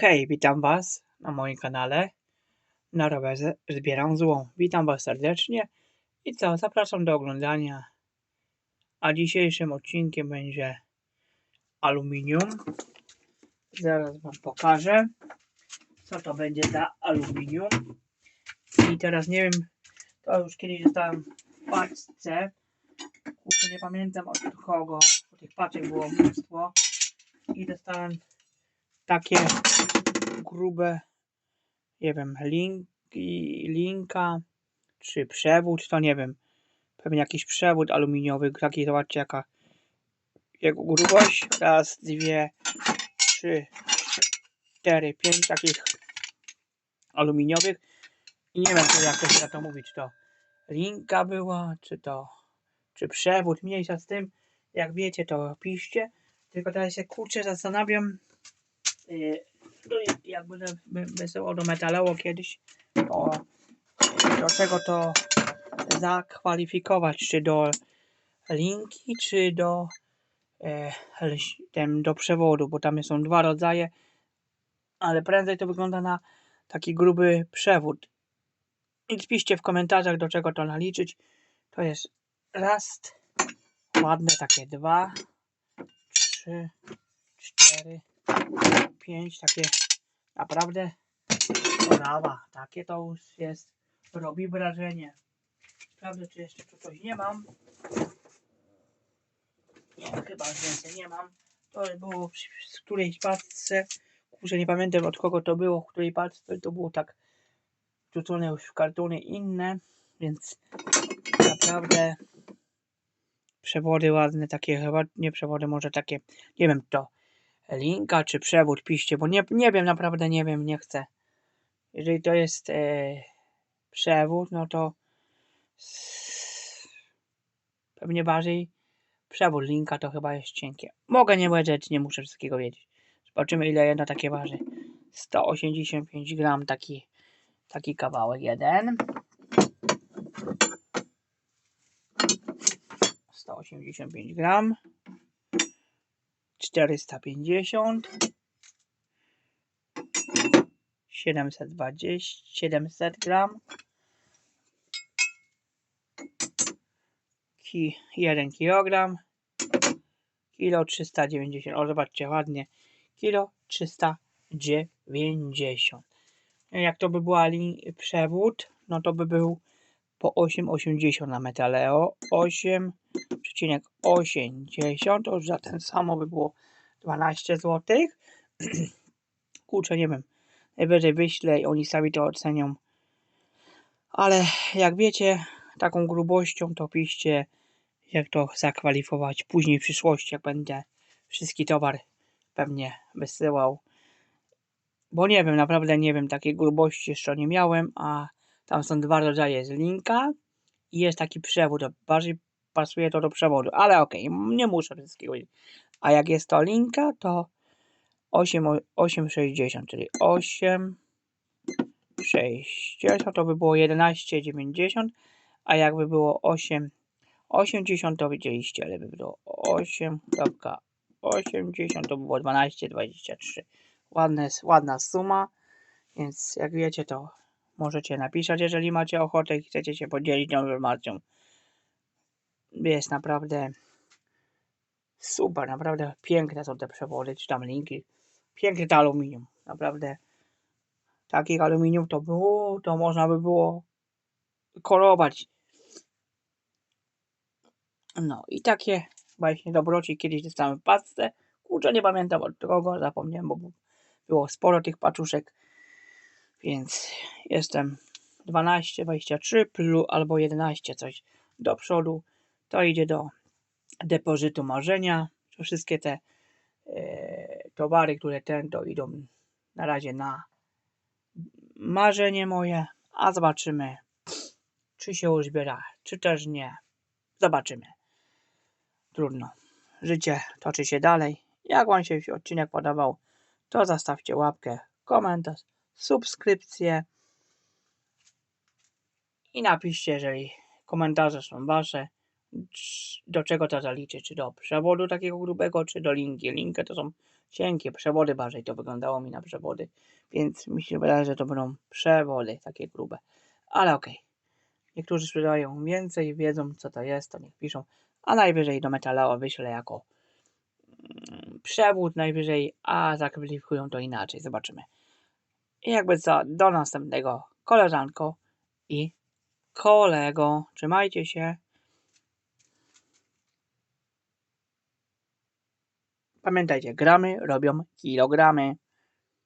Hej, witam Was na moim kanale. Na rowerze zbieram złą. Witam Was serdecznie i co, zapraszam do oglądania. A dzisiejszym odcinkiem będzie aluminium. Zaraz Wam pokażę, co to będzie za aluminium. I teraz nie wiem, to już kiedyś dostałem w paczce. Kurczę, nie pamiętam od kogo, tych paczek było mnóstwo. I dostałem takie grube, nie wiem, link, linka czy przewód, to nie wiem. Pewnie jakiś przewód aluminiowy, taki zobaczcie jaka jego grubość. Raz, dwie, trzy, cztery, pięć takich aluminiowych. I nie wiem, jak to się to mówić, to linka była, czy to, czy przewód, mniejsza z tym. Jak wiecie, to piszcie. Tylko teraz się kurczę zastanawiam, jak będę wysyłał do kiedyś, to do czego to zakwalifikować, czy do linki, czy do e, leś- tem, do przewodu, bo tam są dwa rodzaje, ale prędzej to wygląda na taki gruby przewód. I piszcie w komentarzach, do czego to naliczyć. To jest raz, ładne takie dwa, trzy, cztery, pięć, takie naprawdę brawa. Takie to już jest, robi wrażenie. Sprawdzę, czy jeszcze tu coś nie mam. Nie, chyba więcej nie mam. To było z którejś paczce. Nie pamiętam od kogo to było, w której paczce to było tak wrzucone już w kartony inne, więc naprawdę przewody ładne, takie chyba, nie przewody, może takie, nie wiem to, linka czy przewód, piszcie, bo nie, nie wiem, naprawdę nie wiem, nie chcę. Jeżeli to jest e, przewód, no to pewnie bardziej przewód linka to chyba jest cienkie. Mogę nie wiedzieć, nie muszę wszystkiego wiedzieć. Zobaczymy ile jedno takie waży. 185 gram taki, taki kawałek jeden. 185 gram. 450. 720, 700 gram. Ki, 1 kg. Kilo 390. O, zobaczcie, ładnie. Kilo 390. Jak to by była przewód, no to by był po 8,80 na metaleo. 8,80 to już za ten samo by było 12 zł. Kurczę, nie wiem. Najwyżej wyślę i oni sami to ocenią. Ale jak wiecie, taką grubością to piszcie, jak to zakwalifikować później w przyszłości, jak będę wszystki towar pewnie wysyłał. Bo nie wiem, naprawdę nie wiem, takiej grubości jeszcze nie miałem, a tam są dwa rodzaje z linka i jest taki przewód. Bardziej pasuje to do przewodu, ale okej, nie muszę wszystkiego. A jak jest to linka, to 8, o- 8,60, czyli 8, 60 to by było 11,90, a jakby było 8, 80 to widzieliście, ale by było 8,80 to by było 12,23. Ładna, jest- ładna suma, więc jak wiecie to możecie napisać, jeżeli macie ochotę i chcecie się podzielić tą informacją. Jest naprawdę super, naprawdę piękne są te przewody, czy tam linki. Piękne to aluminium, naprawdę. Takich aluminium to było, to można by było kolować. No i takie właśnie dobroci kiedyś dostałem w paczce. Kurczę, nie pamiętam od kogo, zapomniałem, bo było sporo tych paczuszek. Więc jestem 12, 23 plus albo 11 coś do przodu. To idzie do depozytu marzenia. To wszystkie te e, towary, które ten, to idą na razie na marzenie moje, a zobaczymy, czy się uzbiera, czy też nie. Zobaczymy. Trudno. Życie toczy się dalej. Jak Wam się odcinek podobał, to zostawcie łapkę, komentarz, subskrypcję i napiszcie, jeżeli komentarze są Wasze, do czego to zaliczy, czy do przewodu takiego grubego, czy do linki. Linkę to są cienkie przewody bardziej to wyglądało mi na przewody, więc mi się wydaje, że to będą przewody takie grube, ale okej. Niektórzy sprzedają więcej, wiedzą co to jest, to niech piszą, a najwyżej do Metalała wyślę jako mm, przewód najwyżej, a zakwalifikują to inaczej, zobaczymy. I jakby co, do następnego koleżanko i kolego, trzymajcie się. Pamiętajcie, gramy robią kilogramy.